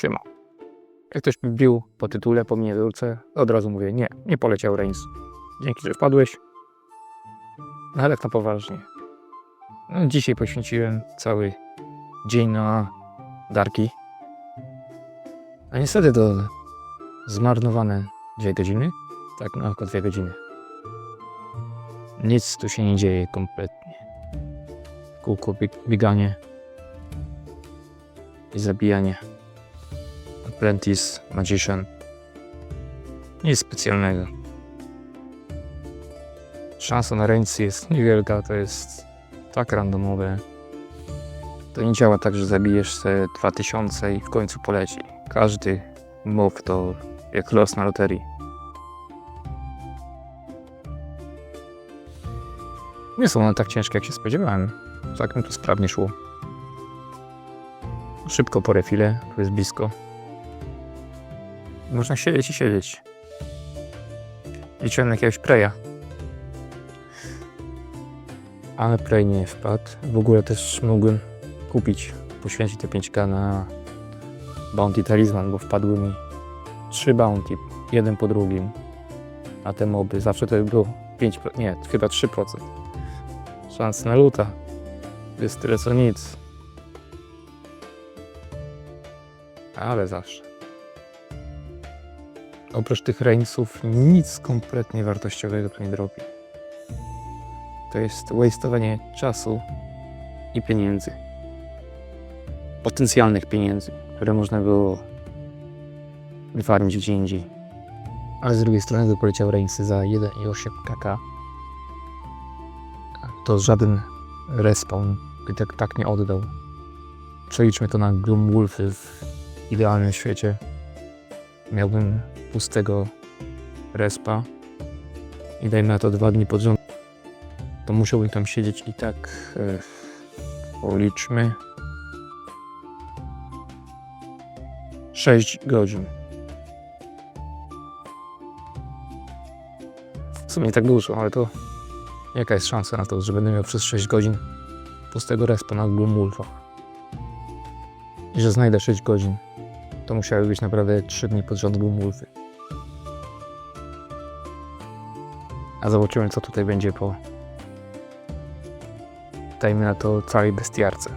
siema. Jak ktoś bił po tytule, po miniaturce, od razu mówię, nie, nie poleciał Reigns. Dzięki, że wpadłeś. No ale tak na poważnie. No, dzisiaj poświęciłem cały dzień na Darki. A niestety to zmarnowane dwie godziny. Tak, no około dwie godziny. Nic tu się nie dzieje kompletnie. Kółko bieg- bieganie i zabijanie. Apprentice, Magician. Nic specjalnego. Szansa na ręce jest niewielka, to jest tak randomowe. To nie działa tak, że zabijesz se 2000 i w końcu poleci. Każdy move to jak los na loterii. Nie są one tak ciężkie, jak się spodziewałem. Całkiem to sprawnie szło. Szybko po refile, tu jest blisko. Można siedzieć i siedzieć. Liczyłem na jakiegoś preja. Ale prej nie wpadł. W ogóle też mogłem kupić, poświęcić te 5k na Bounty Talisman, bo wpadły mi trzy bounty, jeden po drugim. A te moby zawsze to było 5%, nie, chyba 3%. Szans na luta. Jest tyle co nic. Ale zawsze. Oprócz tych reńców nic kompletnie wartościowego tu nie drobi. To jest wasteowanie czasu i pieniędzy. Potencjalnych pieniędzy, które można było wyfarmić gdzie indziej. Ale z drugiej strony poleciał Reignsy za 1,8 kk. To żaden respawn tak, tak nie oddał. Przeliczmy to na Gloomwolfy w idealnym świecie. Miałbym pustego respa i dajmy na to dwa dni pod rząd, to musiałbym tam siedzieć i tak e, policzmy 6 godzin. W sumie tak dużo, ale to jaka jest szansa na to, że będę miał przez 6 godzin pustego respa na Gloomwolfa? I że znajdę 6 godzin to musiały być naprawdę 3 dni pod rząd Gloomwolfy. A zobaczymy, co tutaj będzie po. Dajmy na to całej bestiarce.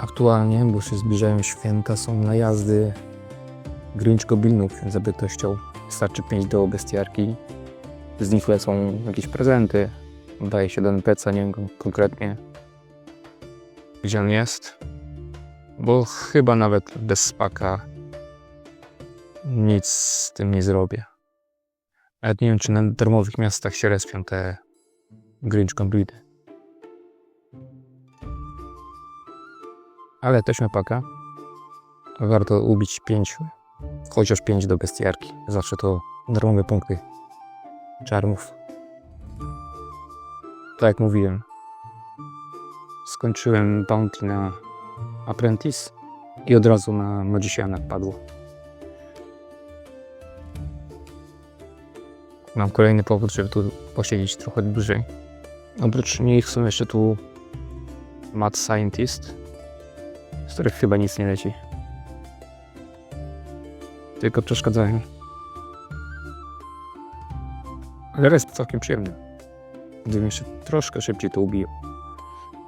Aktualnie, bo się zbliżają święta, są najazdy Grinch Goblinów, ktoś chciał, wystarczy 5 do bestiarki. Z nich lecą jakieś prezenty. Daje się do NPC, nie wiem kon- konkretnie gdzie on jest. Bo chyba nawet bez spaka nic z tym nie zrobię. Nawet nie wiem, czy na darmowych miastach się respią te Grinch Complete. Ale też paka. Warto ubić 5, chociaż 5 do bestiarki. Zawsze to darmowe punkty czarmów. Tak jak mówiłem, skończyłem bounty na Apprentice i od razu na Magiciana padło. Mam kolejny powód, żeby tu posiedzieć trochę dłużej. Oprócz nich są jeszcze tu Mad Scientist, z których chyba nic nie leci. Tylko przeszkadzają. Ale rest całkiem przyjemny. Gdybym jeszcze troszkę szybciej to ubił.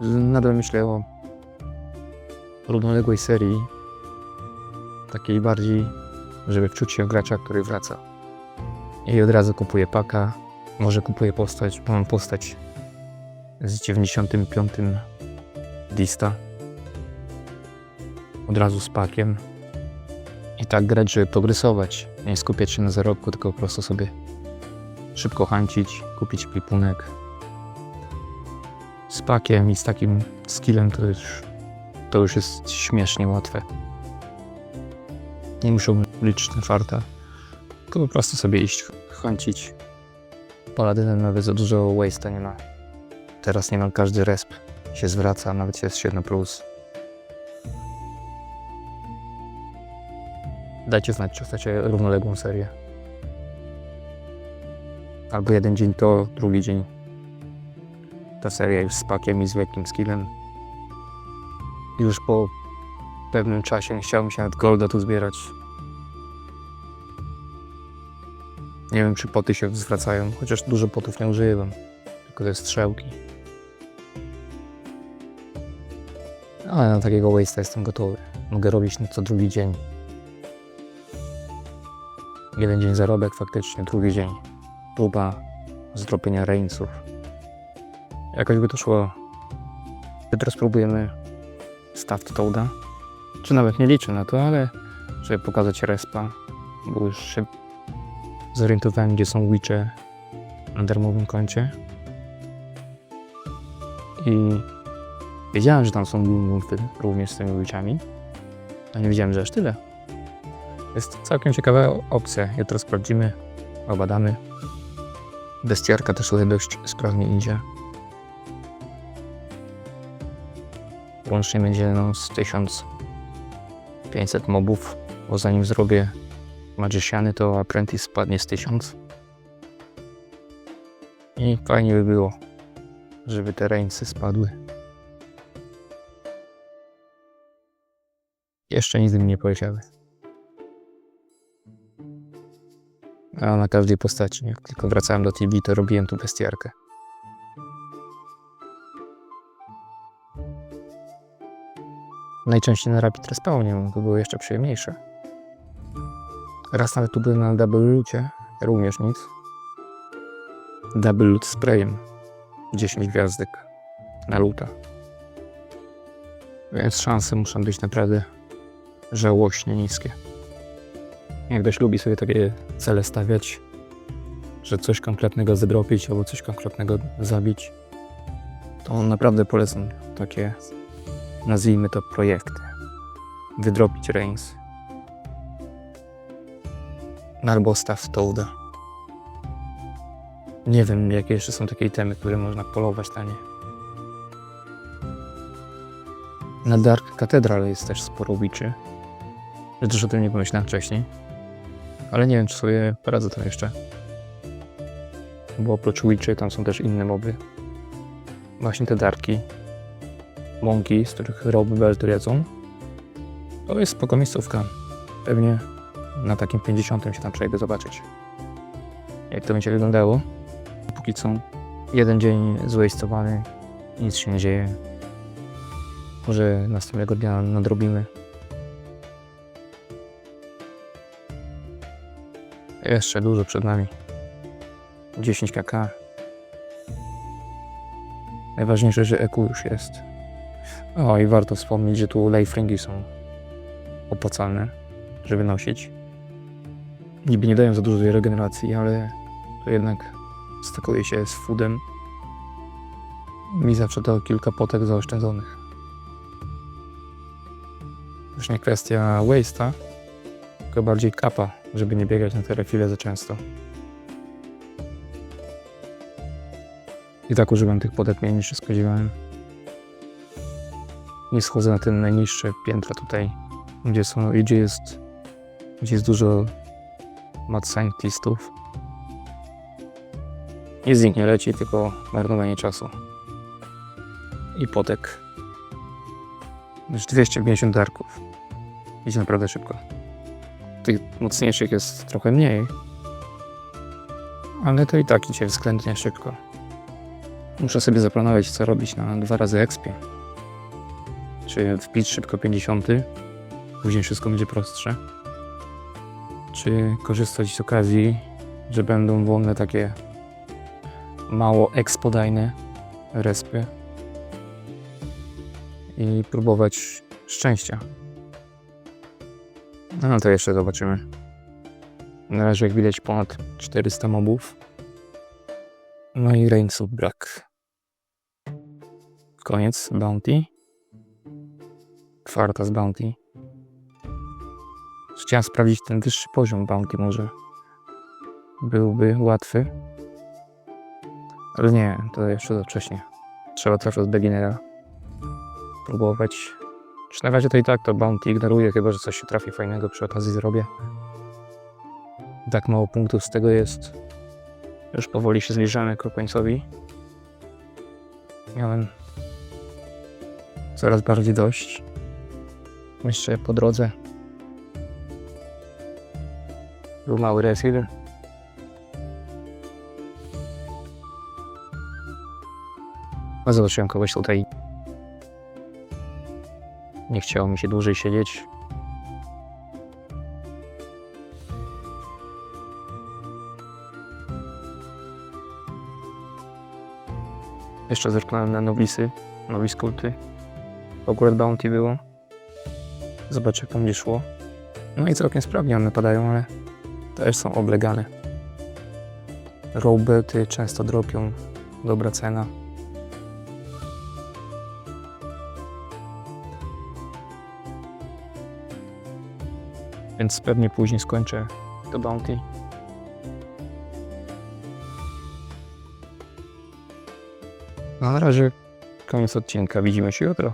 Nadal myślę o równoległej serii. Takiej bardziej, żeby wczuć się gracza, który wraca. I od razu kupuję paka. Może kupuję postać, mam postać z 95 Dista. Od razu z pakiem. I tak grać, żeby progresować. Nie skupiać się na zarobku, tylko po prostu sobie szybko hancić, kupić plipunek, z pakiem i z takim skillem to już, to już jest śmiesznie łatwe. Nie muszą liczyć na farta, tylko po prostu sobie iść, chęcić. Paladynem nawet za dużo waste'a nie ma. Teraz niemal każdy resp się zwraca, nawet jest 7+. Plus. Dajcie znać, czy chcecie równoległą serię. Albo jeden dzień to, drugi dzień ta seria już z pakiem i z lekkim skillem. Już po pewnym czasie mi się nawet golda tu zbierać. Nie wiem, czy poty się zwracają, chociaż dużo potów nie używam. Tylko te strzałki. Ale na takiego waste'a jestem gotowy. Mogę robić na co drugi dzień. Jeden dzień zarobek, faktycznie, drugi dzień próba zdropienia reńców. Jakoś by to szło. Teraz spróbujemy staw Toada. Czy nawet nie liczę na to, ale żeby pokazać respa, bo już się zorientowałem, gdzie są witche na darmowym koncie. I wiedziałem, że tam są wolfy również z tymi witchami, a nie wiedziałem, że aż tyle. Jest całkiem ciekawa opcja. Jutro sprawdzimy, obadamy. Bestiarka też tutaj dość sprawnie idzie. Łącznie będzie no z 1500 mobów, bo zanim zrobię Magiciany, to Apprentice spadnie z 1000. I fajnie by było, żeby te reńce spadły. Jeszcze nigdy mi nie poleciały. A na każdej postaci, jak tylko wracałem do TV, to robiłem tu bestiarkę. Najczęściej na Rapid Respawnie, to było jeszcze przyjemniejsze. Raz nawet tu na Double Loocie, również nic. Double Loot Sprayem. 10 gwiazdek na luta. Więc szanse muszą być naprawdę żałośnie niskie. Jak ktoś lubi sobie takie cele stawiać, że coś konkretnego zdropić albo coś konkretnego zabić, to naprawdę polecam takie, nazwijmy to projekty. Wydropić Reigns. Albo staw Toada. Nie wiem, jakie jeszcze są takie itemy, które można polować na nie. Na Dark Cathedral jest też sporo witchy. Ja też o tym nie pomyślałem wcześniej. Ale nie wiem, czy sobie poradzę tam jeszcze. Bo oprócz witchy tam są też inne moby. Właśnie te darki. Mąki, z których roby belty jedzą. To jest spoko miejscówka. Pewnie na takim 50 się tam przejdę zobaczyć. Jak to będzie wyglądało. Póki co jeden dzień zwastowany, nic się nie dzieje. Może następnego dnia nadrobimy. Jeszcze dużo przed nami. 10 kk. Najważniejsze, że EQ już jest. O i warto wspomnieć, że tu lifelingi są opłacalne, żeby nosić. Niby nie dają za dużo tej regeneracji, ale to jednak stakuje się z foodem. Mi zawsze to kilka potek zaoszczędzonych. Już nie kwestia waste'a, tylko bardziej kapa, żeby nie biegać na te refile za często. I tak używam tych potek mniej niż się spodziewałem. Nie schodzę na te najniższe piętra tutaj, gdzie są, gdzie jest, gdzie jest dużo mad scientistów. Nic z nich nie leci, tylko marnowanie czasu. I potek. Już 250 darków. Idzie naprawdę szybko. Tych mocniejszych jest trochę mniej. Ale to i tak idzie względnie szybko. Muszę sobie zaplanować, co robić na dwa razy expie. Czy wpić szybko 50, później wszystko będzie prostsze. Czy korzystać z okazji, że będą wolne takie mało ekspodajne respy i próbować szczęścia. No to jeszcze zobaczymy. Na razie jak widać ponad 400 mobów. No i Rainsów brak. Koniec bounty. Kwarta z bounty. Chciałem sprawdzić ten wyższy poziom bounty może. Byłby łatwy. Ale nie, to jeszcze za wcześnie. Trzeba trochę z beginnera próbować. Czy na razie to i tak to bounty ignoruję, chyba że coś się trafi fajnego przy okazji zrobię. Tak mało punktów z tego jest. Już powoli się zbliżamy ku końcowi. Miałem coraz bardziej dość. Jeszcze po drodze mały refill. A zobaczyłem kogoś tutaj. Nie chciało mi się dłużej siedzieć. Jeszcze zerknąłem na nowisy, nowice kulty. Akurat Bounty było. Zobaczę, jak tam będzie szło. No i całkiem sprawnie one padają, ale też są oblegane. Roboty często dropią. Dobra cena. Więc pewnie później skończę to Bounty. No, na razie koniec odcinka. Widzimy się jutro.